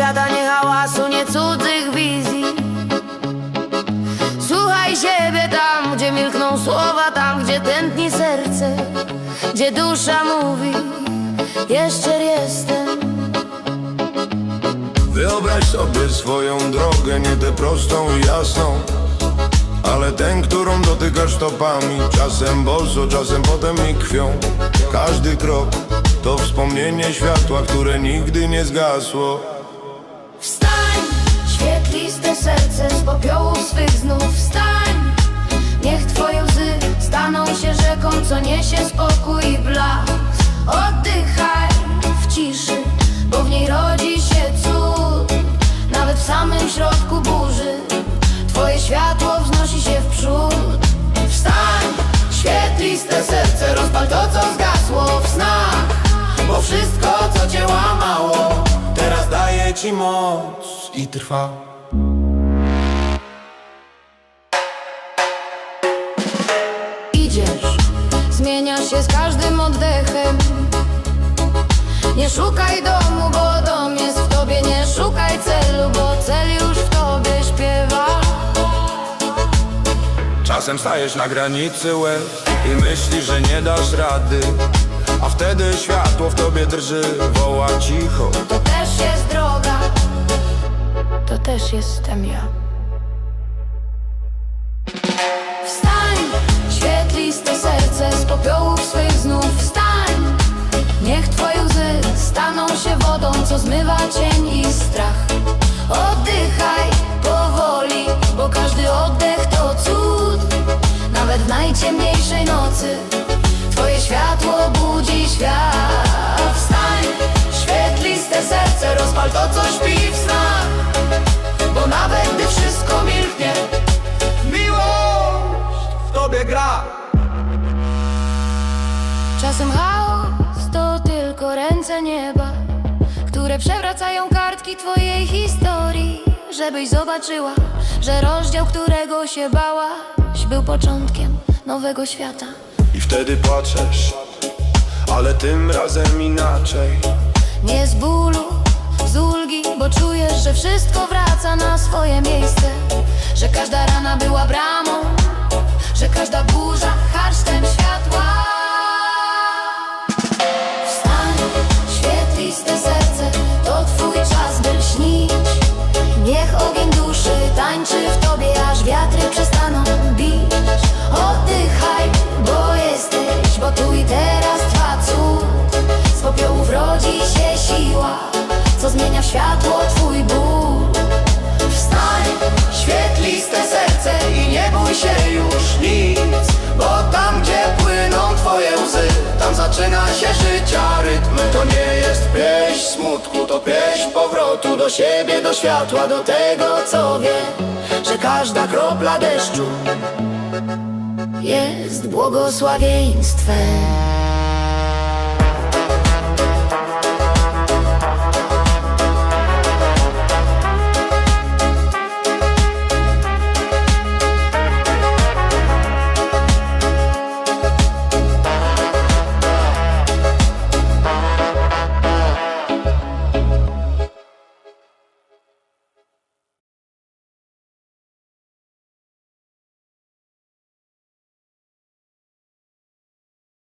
hałasu, nie cudzych wizji. Słuchaj siebie tam, gdzie milkną słowa Tam, gdzie tętni serce Gdzie dusza mówi Jeszcze jestem Wyobraź sobie swoją drogę, nie tę prostą i jasną Ale tę, którą dotykasz stopami Czasem boso, czasem potem i krwią. Każdy krok to wspomnienie światła, które nigdy nie zgasło świetliste serce z popiołów swych znów. Wstań, niech twoje łzy staną się rzeką Co niesie spokój i blask. Oddychaj w ciszy, bo w niej rodzi się cud. Nawet w samym środku burzy Twoje światło wznosi się w przód. Wstań, świetliste serce Rozpal to, co zgasło w snach. Bo wszystko, co cię łamało Teraz daję ci moc i trwa się z każdym oddechem. Nie szukaj domu, bo dom jest w tobie Nie szukaj celu, bo cel już w tobie śpiewa. Czasem stajesz na granicy łez i myślisz, że nie dasz rady. A wtedy światło w tobie drży, woła cicho. To też jest droga. To też jestem ja się wodą Co zmywa cień i strach. Oddychaj powoli, bo każdy oddech to cud. Nawet w najciemniejszej nocy Twoje światło budzi świat. Wstań, świetliste serce Rozpal to, co śpi w snach. Bo nawet gdy wszystko milknie Miłość w tobie gra. Czasem chaos to tylko ręce nieba Które przewracają kartki twojej historii Żebyś zobaczyła, że rozdział, którego się bałaś Był początkiem nowego świata. I wtedy płaczesz, ale tym razem inaczej. Nie z bólu, z ulgi, bo czujesz, że wszystko wraca na swoje miejsce. Że każda rana była bramą, że każda światło twój ból Wstań, świetliste serce i nie bój się już nic Bo tam, gdzie płyną twoje łzy, tam zaczyna się życia rytm To nie jest pieśń smutku, to pieśń powrotu do siebie, do światła, do tego co wie, że każda kropla deszczu jest błogosławieństwem.